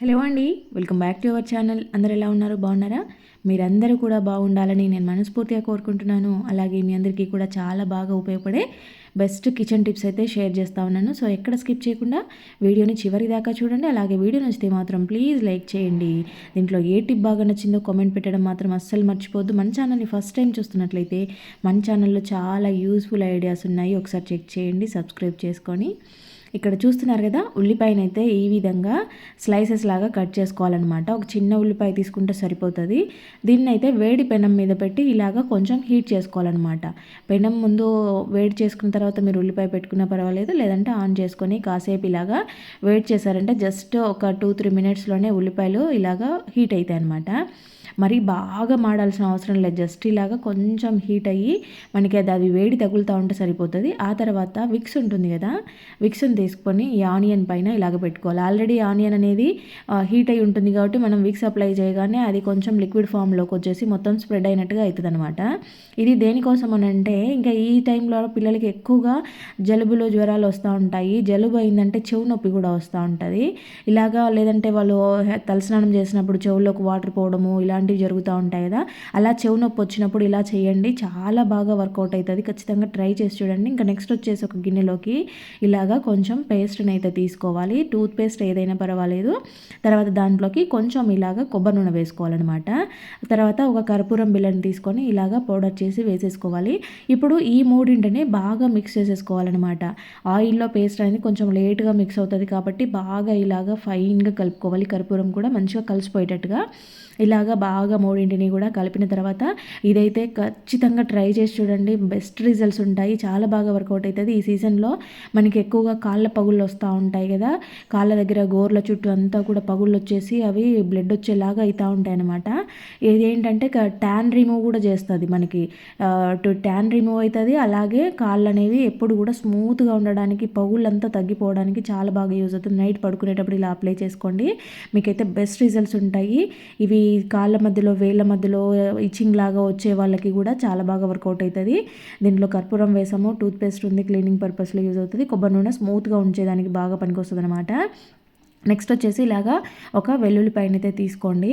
Hello అండి welcome back to our channel. అందరు ఎలా ఉన్నారు? బాగున్నారా? మీరందరూ కూడా బాగుండాలని నేను మనస్ఫూర్తిగా కోరుకుంటున్నాను. అలాగే మీ అందరికీ కూడా చాలా బాగా ఉపయోగపడే బెస్ట్ కిచెన్ టిప్స్ అయితే షేర్ చేస్తూ ఉన్నాను. సో ఎక్కడ స్కిప్ చేయకుండా వీడియోని చివరి దాకా చూడండి. అలాగే వీడియో నచ్చితే మాత్రం ప్లీజ్ లైక్ చేయండి. దీంట్లో ఏ టిప్ బాగా నచ్చిందో కామెంట్ పెట్టడం మాత్రం అస్సలు మర్చిపోద్దు మన ఛానల్ని ఫస్ట్ టైం చూస్తున్నట్లయితే మన ఛానల్లో చాలా యూస్ఫుల్ ఐడియాస్ ఉన్నాయి. ఒకసారి చెక్ చేయండి సబ్స్క్రైబ్ చేసుకొని ఇక్కడ చూస్తున్నారు కదా ఉల్లిపాయనైతే ఈ విధంగా స్లైసెస్ లాగా కట్ చేసుకోవాలన్నమాట. ఒక చిన్న ఉల్లిపాయ తీసుకుంటే సరిపోతుంది. దీన్ని అయితే వేడి పెనం మీద పెట్టి ఇలాగ కొంచెం హీట్ చేసుకోవాలన్నమాట. పెనం ముందు వేడి చేసుకున్న తర్వాత మీరు ఉల్లిపాయ పెట్టుకున్నా పర్వాలేదు లేదంటే ఆన్ చేసుకొని కాసేపు ఇలాగా వెయిట్ చేశారంటే జస్ట్ ఒక టూ త్రీ మినిట్స్లోనే ఉల్లిపాయలు ఇలాగా హీట్ అవుతాయి అనమాట మరీ బాగా మాడాల్సిన అవసరం లేదు. జస్ట్ ఇలాగా కొంచెం హీట్ అయ్యి మనకి అది అది వేడి తగులుతూ ఉంటే సరిపోతుంది. ఆ తర్వాత విక్స్ ఉంటుంది కదా విక్స్ని తీసుకొని ఈ ఆనియన్ పైన ఇలాగ పెట్టుకోవాలి. ఆల్రెడీ ఆనియన్ అనేది హీట్ అయి ఉంటుంది కాబట్టి మనం విక్స్ అప్లై చేయగానే అది కొంచెం లిక్విడ్ ఫామ్లోకి వచ్చేసి మొత్తం స్ప్రెడ్ అయినట్టుగా అవుతుంది అనమాట ఇది దేనికోసం అని అంటే ఇంకా ఈ టైంలో పిల్లలకి ఎక్కువగా జలుబులు జ్వరాలు వస్తూ ఉంటాయి. జలుబు అయిందంటే చెవు నొప్పి కూడా వస్తూ ఉంటుంది. ఇలాగా లేదంటే వాళ్ళు తలస్నానం చేసినప్పుడు చెవులోకి వాటర్ పోవడము ఇలాంటి ఇలాంటివి జరుగుతూ ఉంటాయి కదా. అలా చెవు నొప్పి వచ్చినప్పుడు ఇలా చేయండి. చాలా బాగా వర్కౌట్ అవుతుంది. ఖచ్చితంగా ట్రై చేసి చూడండి. ఇంకా నెక్స్ట్ వచ్చేసి ఒక గిన్నెలోకి ఇలాగా కొంచెం పేస్ట్ని అయితే తీసుకోవాలి. టూత్ పేస్ట్ ఏదైనా పర్వాలేదు. తర్వాత దాంట్లోకి కొంచెం ఇలాగా కొబ్బరి నూనె వేసుకోవాలన్నమాట. తర్వాత ఒక కర్పూరం బిల్లని తీసుకొని ఇలాగా పౌడర్ చేసి వేసేసుకోవాలి. ఇప్పుడు ఈ మూడింటిని బాగా మిక్స్ చేసేసుకోవాలన్నమాట. ఆయిల్లో పేస్ట్ అనేది కొంచెం లేట్గా మిక్స్ అవుతుంది కాబట్టి బాగా ఇలాగా ఫైన్గా కలుపుకోవాలి. కర్పూరం కూడా మంచిగా కలిసిపోయేటట్టుగా ఇలాగా బాగా మూడింటిని కూడా కలిపిన తర్వాత ఇదైతే ఖచ్చితంగా ట్రై చేసి చూడండి. బెస్ట్ రిజల్ట్స్ ఉంటాయి. చాలా బాగా వర్కౌట్ అవుతుంది. ఈ సీజన్లో మనకి ఎక్కువగా కాళ్ళ పగుళ్ళు వస్తూ ఉంటాయి కదా. కాళ్ళ దగ్గర గోర్ల చుట్టూ అంతా కూడా పగుళ్ళు వచ్చేసి అవి బ్లడ్ వచ్చేలాగా అవుతూ ఉంటాయి అనమాట ఇదేంటంటే ట్యాన్ రిమూవ్ కూడా చేస్తుంది మనకి. ట్యాన్ రిమూవ్ అవుతుంది. అలాగే కాళ్ళు అనేవి ఎప్పుడు కూడా స్మూత్గా ఉండడానికి పగుళ్ళంతా తగ్గిపోవడానికి చాలా బాగా యూజ్ అవుతుంది. నైట్ పడుకునేటప్పుడు ఇలా అప్లై చేసుకోండి. మీకైతే బెస్ట్ రిజల్ట్స్ ఉంటాయి. ఇవి కాళ్ళ మధ్యలో వేళ్ళ మధ్యలో ఇచ్చింగ్ లాగా వచ్చే వాళ్ళకి కూడా చాలా బాగా వర్కౌట్ అవుతుంది దీంట్లో కర్పూరం వేసాము టూత్పేస్ట్ ఉంది క్లీనింగ్ పర్పస్లో యూజ్ అవుతుంది. కొబ్బరి నూనె స్మూత్గా ఉంచేదానికి బాగా పనికొస్తుంది అనమాట నెక్స్ట్ వచ్చేసి ఇలాగా ఒక వెల్లుల్లిపాయని అయితే తీసుకోండి.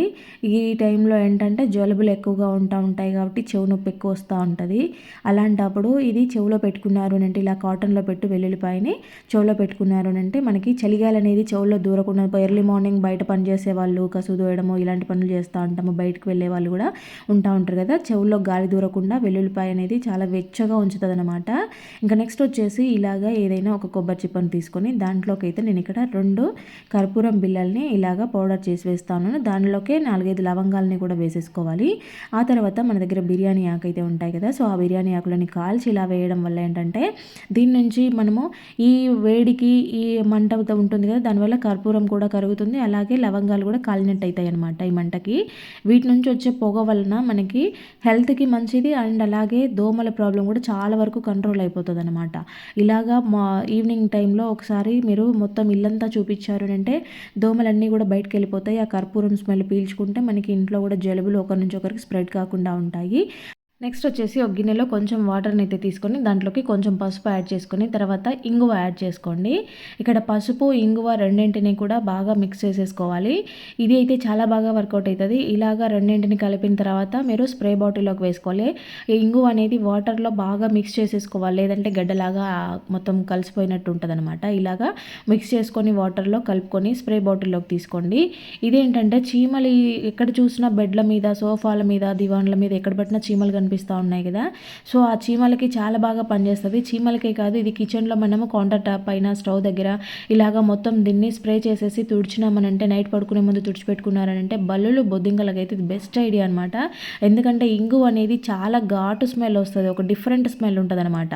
ఈ టైంలో ఏంటంటే జలుబులు ఎక్కువగా ఉంటా ఉంటాయి కాబట్టి చెవు నొప్పి ఎక్కువ వస్తూ ఉంటుంది. అలాంటప్పుడు ఇది చెవులో పెట్టుకున్నారు అంటే ఇలా కాటన్లో పెట్టు వెల్లుల్లిపాయని చెవులో పెట్టుకున్నారు అంటే మనకి చలిగాలి అనేది చెవులో దూరకుండా ఎర్లీ మార్నింగ్ బయట పని చేసే వాళ్ళు కసు దూయడము ఇలాంటి పనులు చేస్తూ ఉంటాము బయటకు వెళ్ళే వాళ్ళు కూడా ఉంటా ఉంటారు కదా. చెవుల్లో గాలి దూరకుండా వెల్లుల్లిపాయ అనేది చాలా వెచ్చగా ఉంచుతుంది అనమాట ఇంకా నెక్స్ట్ వచ్చేసి ఇలాగా ఏదైనా ఒక కొబ్బరి చిప్పను తీసుకొని దాంట్లోకి అయితే నేను ఇక్కడ రెండు కర్పూరం బిళ్ళల్ని ఇలాగా పౌడర్ చేసి వేస్తాను. దానిలోకే నాలుగైదు లవంగాలని కూడా వేసేసుకోవాలి. ఆ తర్వాత మన దగ్గర బిర్యానీ ఆకు అయితే ఉంటాయి కదా సో ఆ బిర్యానీ ఆకులని కాల్చి ఇలా వేయడం వల్ల ఏంటంటే దీని నుంచి మనము ఈ వేడికి ఈ మంట ఉంటుంది కదా దానివల్ల కర్పూరం కూడా కరుగుతుంది. అలాగే లవంగాలు కూడా కాలినట్టు అవుతాయి అనమాట ఈ మంటకి. వీటి నుంచి వచ్చే పొగ వలన మనకి హెల్త్కి మంచిది అండ్ అలాగే దోమల ప్రాబ్లం కూడా చాలా వరకు కంట్రోల్ అయిపోతుంది అనమాట ఇలాగా మా ఈవినింగ్ టైంలో ఒకసారి మీరు మొత్తం ఇల్లంతా చూపించారు అంటే అంటే దోమలన్నీ కూడా బయటకు వెళ్ళిపోతాయి ఆ కర్పూరం స్మెల్ పీల్చుకుంటే మనకి ఇంట్లో కూడా జలుబులు ఒకరి నుంచి ఒకరికి స్ప్రెడ్ కాకుండా ఉంటాయి. నెక్స్ట్ వచ్చేసి ఒక గిన్నెలో కొంచెం వాటర్ని అయితే తీసుకొని దాంట్లోకి కొంచెం పసుపు యాడ్ చేసుకొని తర్వాత ఇంగువ యాడ్ చేసుకోండి. ఇక్కడ పసుపు ఇంగువ రెండింటిని కూడా బాగా మిక్స్ చేసేసుకోవాలి. ఇది అయితే చాలా బాగా వర్కౌట్ అవుతుంది. ఇలాగా రెండింటిని కలిపిన తర్వాత మీరు స్ప్రే బాటిల్లోకి వేసుకోవాలి. ఈ ఇంగువ అనేది వాటర్లో బాగా మిక్స్ చేసేసుకోవాలి. లేదంటే గడ్డలాగా మొత్తం కలిసిపోయినట్టు ఉంటుంది అనమాట ఇలాగా మిక్స్ చేసుకొని వాటర్లో కలుపుకొని స్ప్రే బాటిల్లోకి తీసుకోండి. ఇదేంటంటే చీమలు ఎక్కడ చూసినా బెడ్ల మీద సోఫాల మీద దివాన్ల మీద ఎక్కడ పట్టినా చీమలు కనిపిస్తూ ఉన్నాయి కదా. సో ఆ చీమలకి చాలా బాగా పనిచేస్తుంది చీమలకే కాదు ఇది కిచెన్లో మనము కౌంటర్ టాప్ పైన స్టవ్ దగ్గర ఇలాగా మొత్తం దీన్ని స్ప్రే చేసేసి తుడిచినామనంటే నైట్ పడుకునే ముందు తుడిచిపెట్టుకున్నారనంటే బల్లులు బొద్దింకలకైతే ఇది బెస్ట్ ఐడియా అనమాట ఎందుకంటే ఇంగువ అనేది చాలా ఘాటు స్మెల్ వస్తుంది ఒక డిఫరెంట్ స్మెల్ ఉంటుంది అనమాట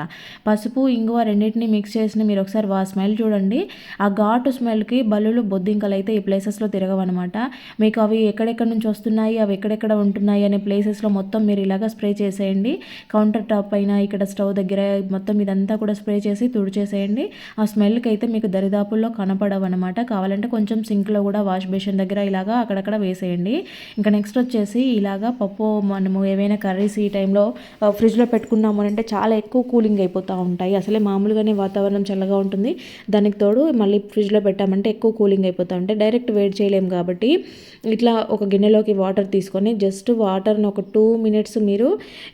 పసుపు ఇంగువ రెండింటిని మిక్స్ చేసిన మీరు ఒకసారి ఆ స్మెల్ చూడండి. ఆ ఘాటు స్మెల్కి బల్లులు బొద్దింకలు అయితే ఈ ప్లేసెస్లో తిరగవన్నమాట. మీకు అవి ఎక్కడెక్కడ నుంచి వస్తున్నాయి అవి ఎక్కడెక్కడ ఉంటున్నాయి అనే ప్లేసెస్లో మొత్తం మీరు ఇలాగ స్ప్రే చేసేయండి. కౌంటర్ టాప్ పైన ఇక్కడ స్టవ్ దగ్గర మొత్తం ఇదంతా కూడా స్ప్రే చేసి తుడిచేసేయండి. ఆ స్మెల్కి అయితే మీకు దరిదాపుల్లో కనపడవు అనమాట కావాలంటే కొంచెం సింక్లో కూడా వాష్ బేసిన్ దగ్గర ఇలాగా అక్కడక్కడ వేసేయండి. ఇంకా నెక్స్ట్ వచ్చేసి ఇలాగా పప్పు మనము ఏవైనా కర్రీస్ ఈ టైంలో ఫ్రిడ్జ్లో పెట్టుకున్నాము అంటే చాలా ఎక్కువ కూలింగ్ అయిపోతూ ఉంటాయి. అసలే మామూలుగానే వాతావరణం చల్లగా ఉంటుంది. దానికి తోడు మళ్ళీ ఫ్రిడ్జ్లో పెట్టామంటే ఎక్కువ కూలింగ్ అయిపోతూ ఉంటాయి డైరెక్ట్ వేడి చేయలేము కాబట్టి ఇట్లా ఒక గిన్నెలోకి వాటర్ తీసుకొని జస్ట్ వాటర్ని ఒక టూ మినిట్స్ మీరు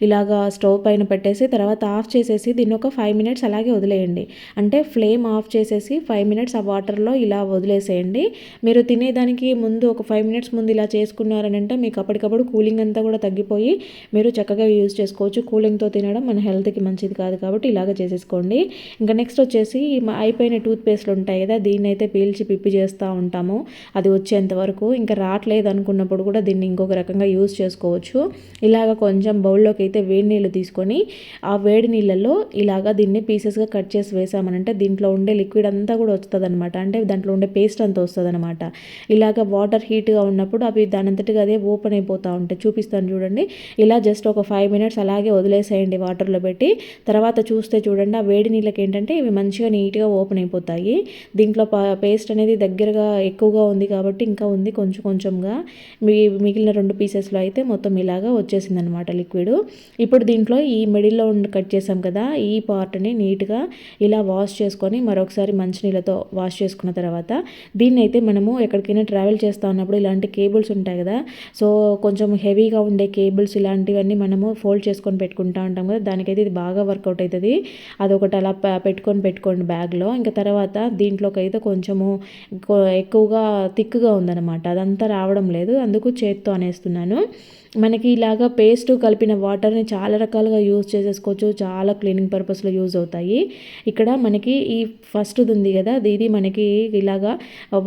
ఇలాగా స్టవ్ పైన పెట్టేసి తర్వాత ఆఫ్ చేసేసి దీన్ని ఒక ఫైవ్ మినిట్స్ అలాగే వదిలేయండి. అంటే ఫ్లేమ్ ఆఫ్ చేసేసి ఫైవ్ మినిట్స్ ఆ వాటర్లో ఇలా వదిలేసేయండి. మీరు తినేదానికి ముందు ఒక ఫైవ్ మినిట్స్ ముందు ఇలా చేసుకున్నారని అంటే మీకు అప్పటికప్పుడు కూలింగ్ అంతా కూడా తగ్గిపోయి మీరు చక్కగా యూజ్ చేసుకోవచ్చు. కూలింగ్తో తినడం మన హెల్త్కి మంచిది కాదు కాబట్టి ఇలాగ చేసేసుకోండి. ఇంకా నెక్స్ట్ వచ్చేసి అయిపోయిన టూత్ పేస్ట్లు ఉంటాయి కదా దీన్ని అయితే పీల్చి పిప్పి చేస్తూ ఉంటాము. అది వచ్చేంత వరకు. ఇంకా రావట్లేదు అనుకున్నప్పుడు కూడా దీన్ని ఇంకొక రకంగా యూజ్ చేసుకోవచ్చు. ఇలాగ కొంచెం బౌల్లోకి అయితే వేడి నీళ్ళు తీసుకొని ఆ వేడి నీళ్ళల్లో ఇలాగా దీన్ని పీసెస్గా కట్ చేసి వేసామనంటే దీంట్లో ఉండే లిక్విడ్ అంతా కూడా వస్తుంది అనమాట అంటే దాంట్లో ఉండే పేస్ట్ అంతా వస్తుంది అనమాట ఇలాగ వాటర్ హీట్గా ఉన్నప్పుడు అవి దానంతటిగా అదే ఓపెన్ అయిపోతూ ఉంటాయి. చూపిస్తాను చూడండి. ఇలా జస్ట్ ఒక ఫైవ్ మినిట్స్ అలాగే వదిలేసేయండి వాటర్లో పెట్టి. తర్వాత చూస్తే చూడండి ఆ వేడి నీళ్ళకి ఏంటంటే ఇవి మంచిగా నీట్గా ఓపెన్ అయిపోతాయి. దీంట్లో పేస్ట్ అనేది దగ్గరగా ఎక్కువగా ఉంది కాబట్టి ఇంకా ఉంది కొంచెం కొంచెంగా. మిగిలిన రెండు పీసెస్లో అయితే మొత్తం ఇలాగా వచ్చేసింది అనమాట లిక్విడ్. ఇప్పుడు దీంట్లో ఈ మిడిల్లో కట్ చేసాం కదా ఈ పార్ట్ని నీట్గా ఇలా వాష్ చేసుకొని మరొకసారి మంచినీళ్ళతో వాష్ చేసుకున్న తర్వాత దీన్ని అయితే మనము ఎక్కడికైనా ట్రావెల్ చేస్తూ ఉన్నప్పుడు ఇలాంటి కేబుల్స్ ఉంటాయి కదా సో కొంచెం హెవీగా ఉండే కేబుల్స్ ఇలాంటివన్నీ మనము ఫోల్డ్ చేసుకొని పెట్టుకుంటా ఉంటాం కదా దానికైతే ఇది బాగా వర్కౌట్ అవుతుంది అదొకటి అలా పెట్టుకొని పెట్టుకోండి బ్యాగ్లో ఇంకా తర్వాత దీంట్లోకి అయితే కొంచెము ఎక్కువగా థిక్గా ఉందన్నమాట. అదంతా రావడం లేదు. అందుకు చేత్తో అనేస్తున్నాను. మనకి ఇలాగా పేస్ట్ కలిపిన వాటర్ని చాలా రకాలుగా యూజ్ చేసేసుకోవచ్చు. చాలా క్లీనింగ్ పర్పస్లో యూజ్ అవుతాయి. ఇక్కడ మనకి ఈ ఫస్ట్ ఉంది కదా ఇది మనకి ఇలాగా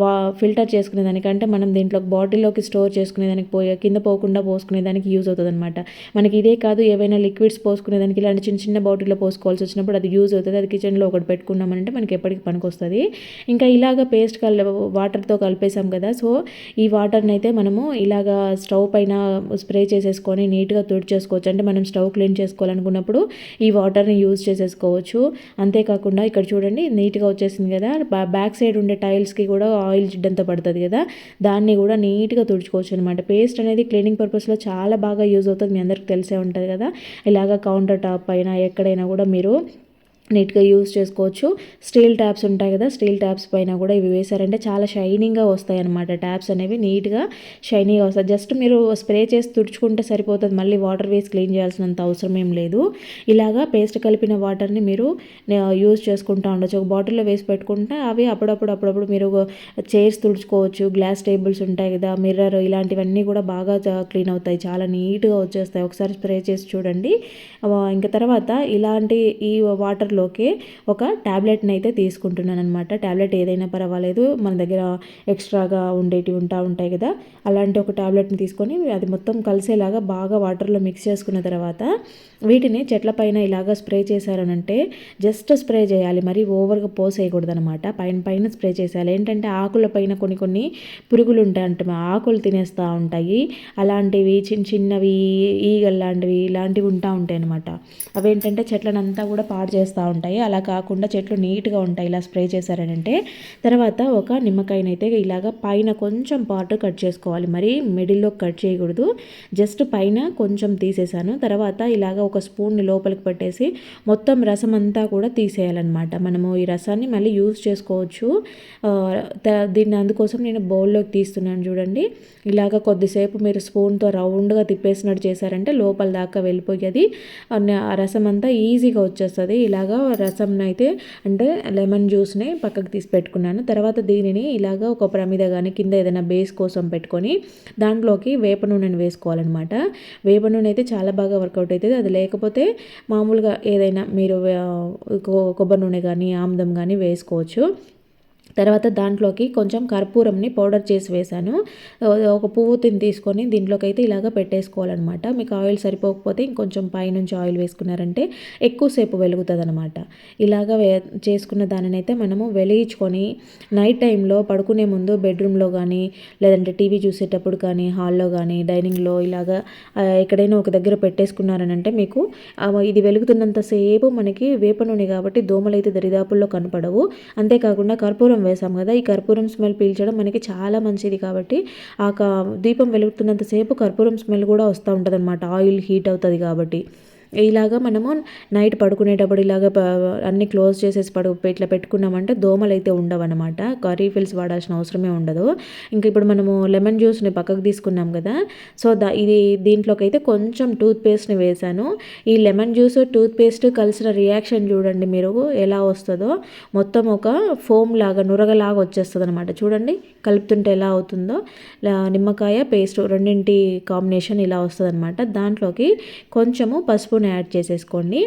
వా ఫిల్టర్ చేసుకునే దానికంటే మనం దీంట్లో బాటిల్లోకి స్టోర్ చేసుకునే దానికి పోయే కింద పోకుండా పోసుకునే దానికి యూజ్ అవుతుంది అనమాట మనకి ఇదే కాదు ఏవైనా లిక్విడ్స్ పోసుకునే దానికి ఇలాంటి చిన్న చిన్న బాటిల్లో పోసుకోవాల్సి వచ్చినప్పుడు అది యూజ్ అవుతుంది. అది కిచెన్లో ఒకటి పెట్టుకున్నామంటే మనకి ఎప్పటికి పనికొస్తుంది. ఇంకా ఇలాగ పేస్ట్ కల్ వాటర్తో కలిపేసాం కదా సో ఈ వాటర్ని అయితే మనము ఇలాగా స్టవ్ పైన స్ప్రే చేసేసుకొని నీట్గా తుడిచేసుకోవచ్చు. అంటే మనం స్టవ్ క్లీన్ చేసుకోవాలనుకున్నప్పుడు ఈ వాటర్ని యూజ్ చేసేసుకోవచ్చు. అంతేకాకుండా ఇక్కడ చూడండి నీట్గా వచ్చేసింది కదా. బ్యాక్ సైడ్ ఉండే టైల్స్కి కూడా ఆయిల్ జిడ్డంతా పడుతుంది కదా. దాన్ని కూడా నీట్గా తుడుచుకోవచ్చు అనమాట పేస్ట్ అనేది క్లీనింగ్ పర్పస్లో చాలా బాగా యూజ్ అవుతుంది. మీ అందరికి తెలిసే ఉంటుంది కదా. ఇలాగ కౌంటర్ టాప్ పైన ఎక్కడైనా కూడా మీరు నీట్గా యూస్ చేసుకోవచ్చు. స్టీల్ ట్యాప్స్ ఉంటాయి కదా స్టీల్ ట్యాప్స్ పైన కూడా ఇవి వేసారంటే చాలా షైనింగ్గా వస్తాయి అనమాట ట్యాప్స్ అనేవి నీట్గా షైనింగ్గా వస్తాయి. జస్ట్ మీరు స్ప్రే చేసి తుడుచుకుంటే సరిపోతుంది. మళ్ళీ వాటర్ వేసి క్లీన్ చేయాల్సినంత అవసరం ఏం లేదు. ఇలాగా పేస్ట్ కలిపిన వాటర్ని మీరు యూజ్ చేసుకుంటూ ఉండొచ్చు. ఒక బాటిల్లో వేసి పెట్టుకుంటే అవి అప్పుడప్పుడు అప్పుడప్పుడు మీరు చైర్స్ తుడుచుకోవచ్చు. గ్లాస్ టేబుల్స్ ఉంటాయి కదా మిర్రర్ ఇలాంటివన్నీ కూడా బాగా క్లీన్ అవుతాయి. చాలా నీట్గా వచ్చేస్తాయి. ఒకసారి స్ప్రే చేసి చూడండి. ఇంకా తర్వాత ఇలాంటి ఈ వాటర్లో లోకి ఒక ట్యాబ్లెట్ని అయితే తీసుకుంటున్నాను అనమాట ట్యాబ్లెట్ ఏదైనా పర్వాలేదు మన దగ్గర ఎక్స్ట్రాగా ఉండేటివి ఉంటా ఉంటాయి కదా. అలాంటి ఒక ట్యాబ్లెట్ని తీసుకొని అది మొత్తం కలిసేలాగా బాగా వాటర్లో మిక్స్ చేసుకున్న తర్వాత వీటిని చెట్ల పైన ఇలాగా స్ప్రే చేశారనంటే జస్ట్ స్ప్రే చేయాలి మరి ఓవర్గా పోసేయకూడదు అనమాట పైన పైన స్ప్రే చేసేయాలి. ఏంటంటే ఆకుల పైన కొన్ని కొన్ని పురుగులు ఉంటాయి అంటే ఆకులు తినేస్తూ ఉంటాయి. అలాంటివి చిన్న చిన్నవి ఈగల్ లాంటివి ఇలాంటివి ఉంటా ఉంటాయి అనమాట అవేంటంటే చెట్లనంతా కూడా పాడు చేస్తూ ఉంటాయి. అలా కాకుండా చెట్లు నీట్గా ఉంటాయి. ఇలా స్ప్రే చేశారనంటే తర్వాత ఒక నిమ్మకాయనైతే ఇలాగ పైన కొంచెం పార్ట్ కట్ చేసుకోవాలి. మరి మిడిల్లో కట్ చేయకూడదు. జస్ట్ పైన కొంచెం తీసేసాను. తర్వాత ఇలాగ ఒక స్పూన్ని లోపలికి పెట్టేసి మొత్తం రసం అంతా కూడా తీసేయాలన్నమాట. మనము ఈ రసాన్ని మళ్ళీ యూజ్ చేసుకోవచ్చు. దీన్ని అందుకోసం నేను బౌల్లోకి తీస్తున్నాను చూడండి. ఇలాగ కొద్దిసేపు మీరు స్పూన్తో రౌండ్గా తిప్పేసినట్టు చేశారంటే లోపల దాకా వెళ్ళిపోయేది ఆ రసం అంతా ఈజీగా వచ్చేస్తుంది. ఇలాగా రసంని అయితే అంటే లెమన్ జ్యూస్ని పక్కకు తీసి పెట్టుకున్నాను. తర్వాత దీనిని ఇలాగ ఒక ప్రమిద కానీ కింద ఏదైనా బేస్ కోసం పెట్టుకొని దాంట్లోకి వేప నూనెని వేసుకోవాలన్నమాట. వేప నూనె అయితే చాలా బాగా వర్కౌట్ అవుతుంది. అది లేకపోతే మామూలుగా ఏదైనా మీరు కొబ్బరి నూనె కానీ ఆముదం కానీ వేసుకోవచ్చు. తర్వాత దాంట్లోకి కొంచెం కర్పూరంని పౌడర్ చేసి వేశాను. ఒక పువ్వు తిని తీసుకొని దీంట్లోకి అయితే ఇలాగ పెట్టేసుకోవాలన్నమాట. మీకు ఆయిల్ సరిపోకపోతే ఇంకొంచెం పైనుంచి ఆయిల్ వేసుకున్నారంటే ఎక్కువసేపు వెలుగుతుంది అనమాట ఇలాగ వే చేసుకున్న దానిని అయితే మనము వెలిగించుకొని నైట్ టైంలో పడుకునే ముందు బెడ్రూమ్లో కానీ లేదంటే టీవీ చూసేటప్పుడు కానీ హాల్లో కానీ డైనింగ్లో ఇలాగ ఎక్కడైనా ఒక దగ్గర పెట్టేసుకున్నారనంటే మీకు ఇది వెలుగుతున్నంతసేపు మనకి వేప నూనె కాబట్టి దోమలు అయితే దరిదాపుల్లో కనపడవు. అంతేకాకుండా కర్పూరం వేసాం కదా ఈ కర్పూరం స్మెల్ పీల్చడం మనకి చాలా మంచిది కాబట్టి ఆ దీపం వెలుగుతున్నంతసేపు కర్పూరం స్మెల్ కూడా వస్తూ ఉంటుంది అనమాట ఆయిల్ హీట్ అవుతుంది కాబట్టి. ఇలాగా మనము నైట్ పడుకునేటప్పుడు ఇలాగ అన్ని క్లోజ్ చేసేసి పడు ఇట్లా పెట్టుకున్నామంటే దోమలు అయితే ఉండవన్నమాట కర్రీఫిల్స్ వాడాల్సిన అవసరమే ఉండదు. ఇంకా ఇప్పుడు మనము లెమన్ జ్యూస్ని పక్కకు తీసుకున్నాం కదా సో దా ఇది దీంట్లోకి అయితే కొంచెం టూత్ పేస్ట్ని వేసాను ఈ లెమన్ జ్యూస్ టూత్ పేస్ట్ కలిసిన రియాక్షన్ చూడండి మీరు ఎలా వస్తుందో. మొత్తం ఒక ఫోమ్ లాగా నురగలాగా వచ్చేస్తుంది అనమాట చూడండి కలుపుతుంటే ఎలా అవుతుందో. నిమ్మకాయ పేస్ట్ రెండింటి కాంబినేషన్ ఇలా వస్తుంది అనమాట దాంట్లోకి కొంచెము పసుపు స్పూన్ యాడ్ చేసేసుకోండి.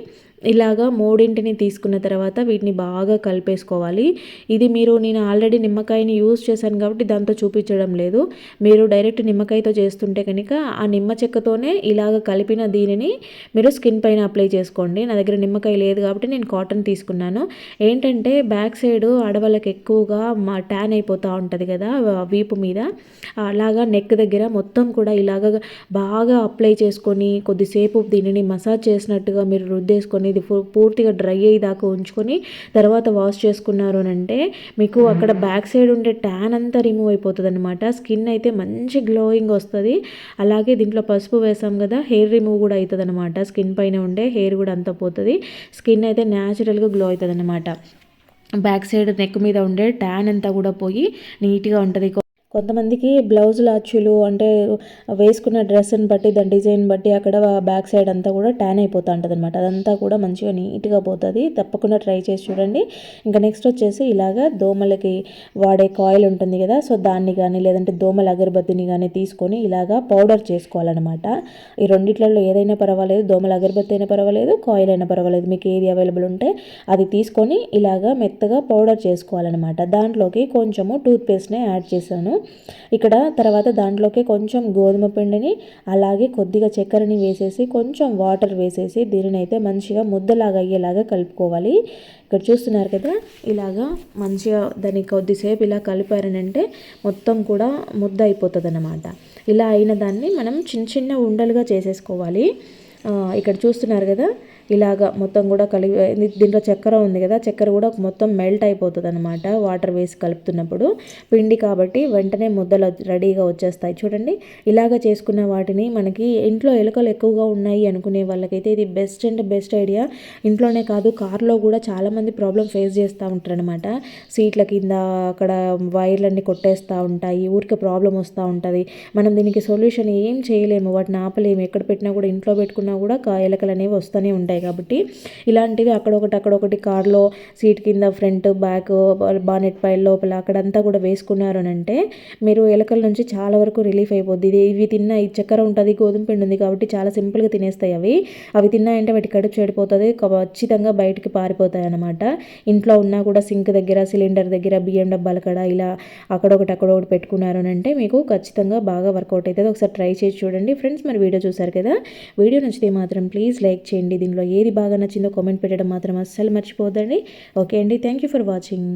ఇలాగా మూడింటిని తీసుకున్న తర్వాత వీటిని బాగా కలిపేసుకోవాలి. ఇది మీరు నేను ఆల్రెడీ నిమ్మకాయని యూజ్ చేశాను కాబట్టి దాంతో చూపించడం లేదు. మీరు డైరెక్ట్ నిమ్మకాయతో చేస్తుంటే కనుక ఆ నిమ్మ చెక్కతోనే ఇలాగ కలిపిన దీనిని మీరు స్కిన్ పైన అప్లై చేసుకోండి. నా దగ్గర నిమ్మకాయ లేదు కాబట్టి నేను కాటన్ తీసుకున్నాను. ఏంటంటే బ్యాక్ సైడ్ ఆడవాళ్ళకి ఎక్కువగా మా ట్యాన్ అయిపోతూ ఉంటుంది కదా వీపు మీద. అలాగా నెక్ దగ్గర మొత్తం కూడా ఇలాగ బాగా అప్లై చేసుకొని కొద్దిసేపు దీనిని మసాజ్ చేసినట్టుగా మీరు రుద్దేసుకొని ఇది పూర్తిగా డ్రై అయ్యేదాకా ఉంచుకొని తర్వాత వాష్ చేసుకున్నారు అని అంటే మీకు అక్కడ బ్యాక్ సైడ్ ఉండే ట్యాన్ అంతా రిమూవ్ అయిపోతుంది అనమాట స్కిన్ అయితే మంచి గ్లోయింగ్ వస్తుంది. అలాగే దీంట్లో పసుపు వేసాం కదా హెయిర్ రిమూవ్ కూడా అవుతుంది అనమాట స్కిన్ పైన ఉండే హెయిర్ కూడా అంతా పోతుంది. స్కిన్ అయితే న్యాచురల్గా గ్లో అవుతుంది అనమాట బ్యాక్ సైడ్ నెక్ మీద ఉండే ట్యాన్ అంతా కూడా పోయి నీట్గా ఉంటుంది. కొంతమందికి బ్లౌజ్ అచ్చులు అంటే వేసుకున్న డ్రెస్ని బట్టి దాని డిజైన్ బట్టి అక్కడ బ్యాక్ సైడ్ అంతా కూడా ట్యాన్ అయిపోతూ ఉంటుంది అనమాట అదంతా కూడా మంచిగా నీట్గా పోతుంది. తప్పకుండా ట్రై చేసి చూడండి. ఇంకా నెక్స్ట్ వచ్చేసి ఇలాగ దోమలకి వాడే కాయిల్ ఉంటుంది కదా సో దాన్ని కానీ లేదంటే దోమల అగరబత్తిని కానీ తీసుకొని ఇలాగా పౌడర్ చేసుకోవాలన్నమాట. ఈ రెండిట్లలో ఏదైనా పర్వాలేదు దోమల అగరబత్తి అయినా పర్వాలేదు కాయిల్ అయినా పర్వాలేదు. మీకు ఏది అవైలబుల్ ఉంటే అది తీసుకొని ఇలాగా మెత్తగా పౌడర్ చేసుకోవాలన్నమాట. దాంట్లోకి కొంచెము టూత్పేస్ట్ని యాడ్ చేశాను. ఇక్కడ తర్వాత దాంట్లోకి కొంచెం గోధుమ పిండిని అలాగే కొద్దిగా చక్కెరని వేసేసి కొంచెం వాటర్ వేసేసి దీనిని అయితే మంచిగా ముద్దలాగా అయ్యేలాగా కలుపుకోవాలి. ఇక్కడ చూస్తున్నారు కదా ఇలాగా మంచిగా దాన్ని కొద్దిసేపు ఇలా కలిపారనంటే మొత్తం కూడా ముద్ద అయిపోతుంది అన్నమాట ఇలా అయిన దాన్ని మనం చిన్న చిన్న ఉండలుగా చేసేసుకోవాలి. ఇక్కడ చూస్తున్నారు కదా ఇలాగ మొత్తం కూడా కలిపి దీంట్లో చక్కెర ఉంది కదా చక్కెర కూడా మొత్తం మెల్ట్ అయిపోతుంది అనమాట వాటర్ వేసి కలుపుతున్నప్పుడు. పిండి కాబట్టి వెంటనే ముద్దలు రెడీగా వచ్చేస్తాయి. చూడండి ఇలాగ చేసుకున్న వాటిని మనకి ఇంట్లో ఎలుకలు ఎక్కువగా ఉన్నాయి అనుకునే వాళ్ళకైతే ఇది బెస్ట్ అండ్ బెస్ట్ ఐడియా ఇంట్లోనే కాదు కార్లో కూడా చాలామంది ప్రాబ్లం ఫేస్ చేస్తూ ఉంటారు అనమాట సీట్ల కింద అక్కడ వైర్లన్నీ కొట్టేస్తూ ఉంటాయి ఊరికి ప్రాబ్లం వస్తూ ఉంటుంది. మనం దీనికి సొల్యూషన్ ఏం చేయలేము వాటిని ఆపలేము. ఎక్కడ పెట్టినా కూడా ఇంట్లో పెట్టుకున్నా కూడా ఎలకలు అనేవి వస్తూనే ఉంటాయి. ఉంటాయి కాబట్టి ఇలాంటివి అక్కడొకటి అక్కడొకటి కార్లో సీట్ కింద ఫ్రంట్ బ్యాక్ బానెట్ పై లోపల అక్కడంతా కూడా వేసుకున్నారు అని అంటే మీరు ఎలకల నుంచి చాలా వరకు రిలీఫ్ అయిపోద్ది. ఇది ఇవి తిన్న ఈ చక్కెర ఉంటుంది గోధుమ పిండి ఉంది కాబట్టి చాలా సింపుల్గా తినేస్తాయి అవి. అవి తిన్నాయంటే వాటి కడుపు చెడిపోతుంది ఖచ్చితంగా బయటికి పారిపోతాయి అనమాట ఇంట్లో ఉన్నా కూడా సింక్ దగ్గర సిలిండర్ దగ్గర బియ్యం డబ్బాల కడ ఇలా అక్కడొకటి అక్కడొకటి పెట్టుకున్నారు అని అంటే మీకు ఖచ్చితంగా బాగా వర్కౌట్ అవుతుంది ఒకసారి ట్రై చేసి చూడండి. ఫ్రెండ్స్ మరి వీడియో చూసారు కదా? వీడియో నచ్చితే మాత్రం ప్లీజ్ లైక్ చేయండి. దీనిలో ఏది బాగా నచ్చిందో కామెంట్ పెట్టడం మాత్రం అస్సలు మర్చిపోద్దండి ఓకే అండి. Thank you for watching.